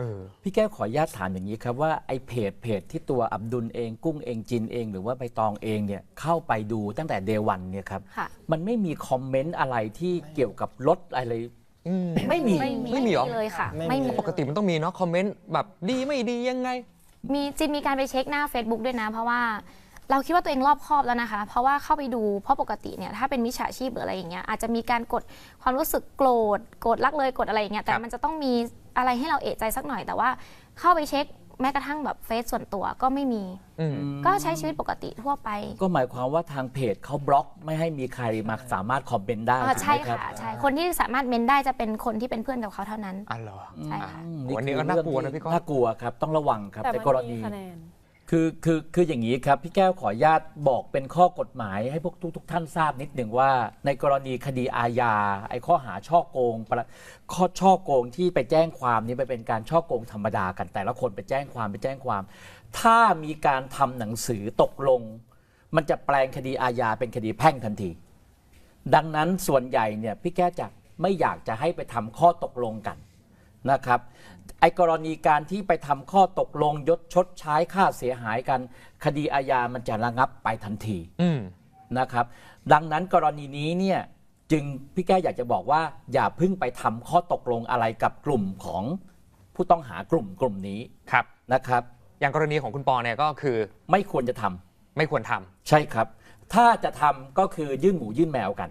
เออพี่แก้วขออนุญาตถามอย่างนี้ครับว่าไอ้เพจเพจที่ตัวอับดุลเองกุ้งเองจินเอง หรือว่าใบตองเองเนี่ยเข้าไปดูตั้งแต่เดวันเนี่ยครับค่ะ มันไม่มีคอมเมนต์อะไรที่เกี่ยวกับรถอะไร อืม ไม่มี ไม่ไม่มีเหรอ เลยค่ะไม่มีไม่มี ปกติมันต้องมีเนาะคอมเมนต์แบบดีไม่ดียังไง มีจินมีการไปเช็คหน้า Facebook ด้วยนะ เพราะว่าเราคิดว่าตัวเองรอบคอบแล้วนะคะ เพราะว่าเข้าไปดูเพราะปกติเนี่ยถ้าเป็นมิจฉาชีพหรืออะไรอย่างเงี้ยอาจจะมีการกดความรู้สึกโกรธโกรธรักเลยกดอะไรอย่างเงี้ยแต่ครับ มันจะต้องมี อะไรให้เราเอะใจสักหน่อยแต่ว่าเข้าไปเช็คแม้กระทั่งแบบเฟซส่วนตัวก็ไม่มี อืมก็ใช้ชีวิตปกติทั่วไปก็หมายความว่าทางเพจเขาบล็อกไม่ให้มีใครมาสามารถคอมเมนต์ได้เออถูกใช่ไหมครับค่ะใช่คนที่สามารถเมนได้จะเป็นคนที่เป็นเพื่อนกับเขาเท่านั้น อ๋อเหรอ ใช่ค่ะ อืมวันนี้ก็คือน่ากลัวนะเรื่องที่พี่ก้อง น่ากลัวครับ ต้องระวังครับแต่ในมันกรณีมีคะแนน คือคือคืออย่างนี้ครับ พี่แก้วขออนุญาตบอกเป็นข้อกฎหมายให้พวกทุกทุกท่านทราบนิดหนึ่งว่า ในกรณีคดีอาญาไอ้ข้อหาช่อโกงประข้อช่อโกงที่ไปแจ้งความนี้ไปเป็นการช่อโกงธรรมดากัน แต่ละคนไปแจ้งความไปแจ้งความ ถ้ามีการทำหนังสือตกลง มันจะแปลงคดีอาญาเป็นคดีแพ่งทันที ดังนั้นส่วนใหญ่เนี่ยพี่แก้วจะไม่อยากจะให้ไปทำข้อตกลงกัน นะครับ ไอ้กรณีการที่ไปทำข้อตกลงยศชดใช้ค่าเสียหายกัน คดีอาญามันจะระงับไปทันทีอืม นะครับ ดังนั้นกรณีนี้เนี่ยจึงพี่แก้วอยากจะบอกว่า อย่าเพิ่งไปทำข้อตกลงอะไรกับกลุ่มของผู้ต้องหากลุ่มกลุ่มนี้ครับ นะครับ อย่างกรณีของคุณปอเนี่ยก็คือไม่ควรจะทำ ไม่ควรทำใช่ครับ ถ้าจะทำก็คือยื่นหมูยื่นแมวกัน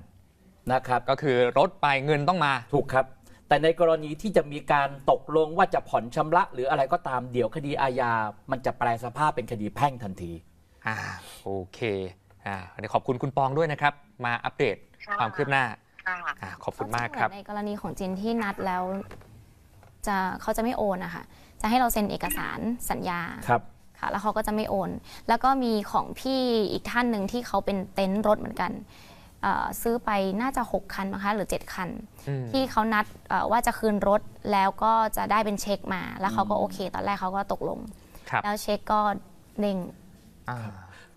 นะครับ ก็คือรถไปเงินต้องมา ถูกครับ แต่ในกรณีที่จะมีการตกลงว่าจะผ่อนชำระหรืออะไรก็ตามเดี๋ยวคดีอาญา มันจะแปลสภาพเป็นคดีแพ่งทันทีอ่าโอเคอ่าวันนี้ขอบคุณคุณปองด้วยนะครับ มาอัปเดตค่ะความคืบหน้าค่ะอ่าขอบคุณมากครับในกรณีของจินที่นัดแล้วจะเขาจะไม่โอนนะคะจะให้เราเซ็นเอกสารสัญญาครับค่ะแล้วเขาก็จะไม่โอน แล้วก็มีของพี่อีกท่านหนึ่งที่เขาเป็นเต็นท์รถเหมือนกันเอ่อ ซื้อไปน่าจะ 6 คันนะคะหรือ 7 คันอืมที่เขานัดเอ่อว่าจะคืนรถแล้วก็จะได้เป็นเช็คมา แล้วเขาก็โอเค ตอนแรกเขาก็ตกลงครับแล้วเช็คก็เด้งอ่า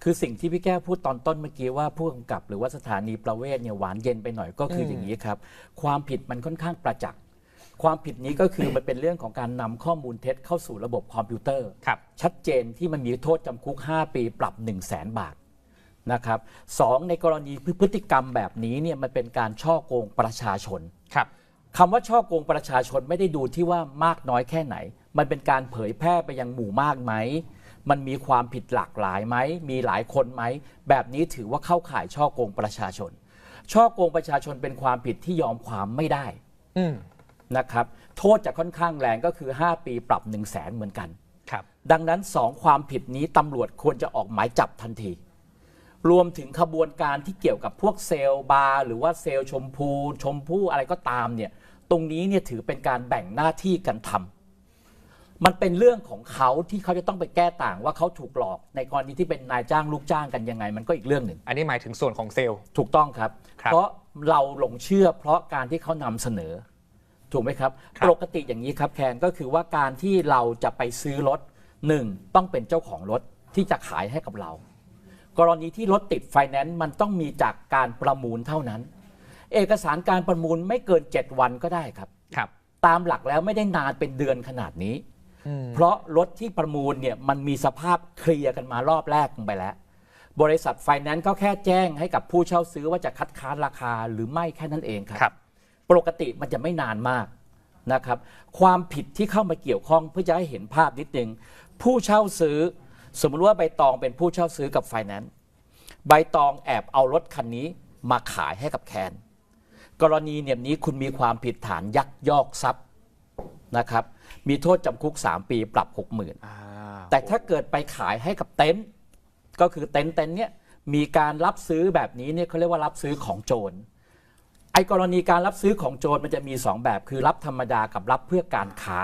คือสิ่งที่พี่แก้วพูดตอนต้นเมื่อกี้ว่าผู้กำกับหรือว่าสถานีประเวศเนี่ยหวานเย็นไปหน่อยก็คืออมอย่างนี้ครับ ความผิดมันค่อนข้างประจักษ์ความผิดนี้ก็คือมันเป็นเรื่องของการนำข้อมูลเท็จเข้าสู่ระบบคอมพิวเตอร์ครับชัดเจนที่มันมีโทษจำคุก 5 ปีปรับ 1 0 0 0 0แสนบาท นะครับสองในกรณีพฤติกรรมแบบนี้เนี่ยมันเป็นการช่อโกงประชาชนครับคำว่าช่อโกงประชาชนไม่ได้ดูที่ว่ามากน้อยแค่ไหน มันเป็นการเผยแพร่ไปยังหมู่มากไหมมันมีความผิดหลากหลายไหมมีหลายคนไหมแบบนี้ถือว่าเข้าข่ายช่อโกงประชาชน ช่อโกงประชาชนเป็นความผิดที่ยอมความไม่ได้อืมนะครับ โทษจะค่อนข้างแรงก็คือ 5 ปีปรับ 1 0 0 0 0แสนเหมือนกัน ครับ ดังนั้นสองความผิดนี้ตำรวจควรจะออกหมายจับทันที รวมถึงขบวนการที่เกี่ยวกับพวกเซลล์บาร์หรือว่าเซลล์ชมพู ชมพู่อะไรก็ตามเนี่ยตรงนี้เนี่ยถือเป็นการแบ่งหน้าที่กันทำมันเป็นเรื่องของเขาที่เขาจะต้องไปแก้ต่างว่าเขาถูกหลอกในกรณีที่เป็นนายจ้างลูกจ้างกันยังไง มันก็อีกเรื่องหนึ่ง อันนี้หมายถึงส่วนของเซลล์ถูกต้องครับครับเพราะเราหลงเชื่อเพราะการที่เขานำเสนอ ถูกไหมครับครับปกติอย่างนี้ครับแคนก็คือว่าการที่เราจะไปซื้อรถหนึ่งต้องเป็นเจ้าของรถที่จะขายให้กับเรา กรณีที่รถติดไฟแนนซ์มันต้องมีจากการประมูลเท่านั้น เอกสารการประมูลไม่เกิน 7 วันก็ได้ครับ ครับ ตามหลักแล้วไม่ได้นานเป็นเดือนขนาดนี้อืมเพราะรถที่ประมูลเนี่ยมันมีสภาพเคลียร์กันมารอบแรกลงไปแล้ว บริษัทไฟแนนซ์ก็แค่แจ้งให้กับผู้เช่าซื้อว่าจะคัดค้านราคาหรือไม่แค่นั้นเองครับครับ ปกติมันจะไม่นานมากนะครับ ความผิดที่เข้ามาเกี่ยวข้องเพื่อจะให้เห็นภาพนิดนึงผู้เช่าซื้อ สมมติว่าใบตองเป็นผู้เช่าซื้อกับไฟแนนซ์ใบตองแอบเอารถคันนี้มาขายให้กับแคน กรณีเนี่ยนี้คุณมีความผิดฐานยักยอกทรัพย์นะครับ มีโทษจำคุก 3 ปีปรับ 60,000อ่าแต่ถ้าเกิดไปขายให้กับเต็นท์ก็คือเต็นท์เต็นท์เนี่ยมีการรับซื้อแบบนี้เนี่ยเขาเรียกว่ารับซื้อของโจรไอ้กรณีการรับซื้อของโจรมันจะมี 2 แบบคือรับธรรมดากับรับเพื่อการค้า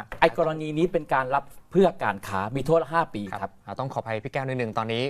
ฮะไอ้กรณีนี้เป็นการรับเพื่อการค้ามีโทษ 5 ปีครับครับอ่าต้องขออภัยพี่แก้วนิดนึงตอนนี้